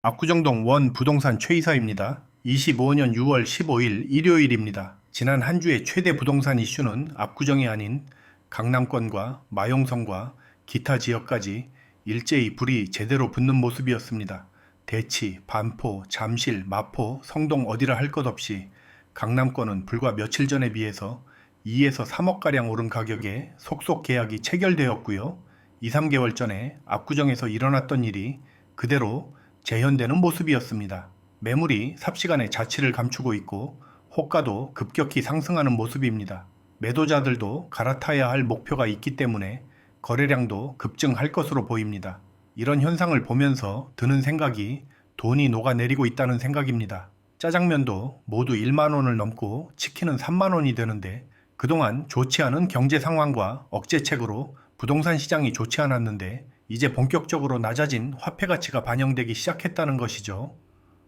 압구정동 원 부동산 최 이사입니다. 25년 6월 15일 일요일입니다. 지난 한 주의 최대 부동산 이슈는 압구정이 아닌 강남권과 마용성과 기타 지역까지 일제히 불이 제대로 붙는 모습이었습니다. 대치, 반포, 잠실, 마포, 성동 어디라 할 것 없이 강남권은 불과 며칠 전에 비해서 2에서 3억가량 오른 가격에 속속 계약이 체결되었고요. 2, 3개월 전에 압구정에서 일어났던 일이 그대로 재현되는 모습이었습니다. 매물이 삽시간에 자취를 감추고 있고 호가도 급격히 상승하는 모습입니다. 매도자들도 갈아타야 할 목표가 있기 때문에 거래량도 급증할 것으로 보입니다. 이런 현상을 보면서 드는 생각이 돈이 녹아내리고 있다는 생각입니다. 짜장면도 모두 1만 원을 넘고 치킨은 3만 원이 되는데 그동안 좋지 않은 경제 상황과 억제책으로 부동산 시장이 좋지 않았는데 이제 본격적으로 낮아진 화폐 가치가 반영되기 시작했다는 것이죠.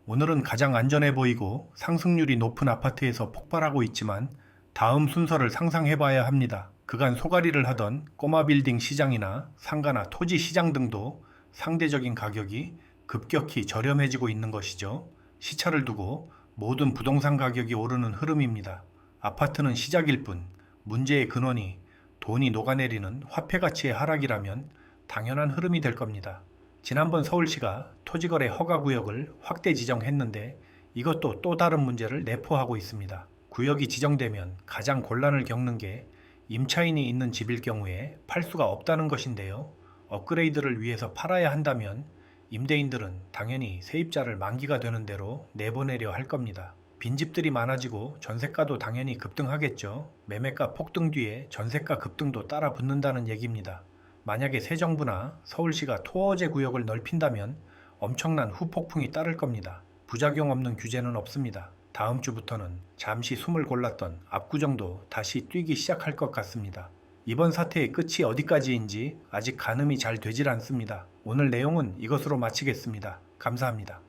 오늘은 가장 안전해 보이고 상승률이 높은 아파트에서 폭발하고 있지만 다음 순서를 상상해 봐야 합니다. 그간 소가리를 하던 꼬마 빌딩 시장이나 상가나 토지 시장 등도 상대적인 가격이 급격히 저렴해지고 있는 것이죠. 시차를 두고 모든 부동산 가격이 오르는 흐름입니다. 아파트는 시작일 뿐 문제의 근원이 돈이 녹아내리는 화폐 가치의 하락이라면 당연한 흐름이 될 겁니다. 지난번 서울시가 토지거래 허가 구역을 확대 지정했는데 이것도 또 다른 문제를 내포하고 있습니다. 구역이 지정되면 가장 곤란을 겪는 게 임차인이 있는 집일 경우에 팔 수가 없다는 것인데요. 업그레이드를 위해서 팔아야 한다면 임대인들은 당연히 세입자를 만기가 되는 대로 내보내려 할 겁니다. 빈집들이 많아지고 전세가도 당연히 급등하겠죠. 매매가 폭등 뒤에 전세가 급등도 따라 붙는다는 얘기입니다. 만약에 새 정부나 서울시가 토어제 구역을 넓힌다면 엄청난 후폭풍이 따를 겁니다. 부작용 없는 규제는 없습니다. 다음 주부터는 잠시 숨을 골랐던 압구정도 다시 뛰기 시작할 것 같습니다. 이번 사태의 끝이 어디까지인지 아직 가늠이 잘 되질 않습니다. 오늘 내용은 이것으로 마치겠습니다. 감사합니다.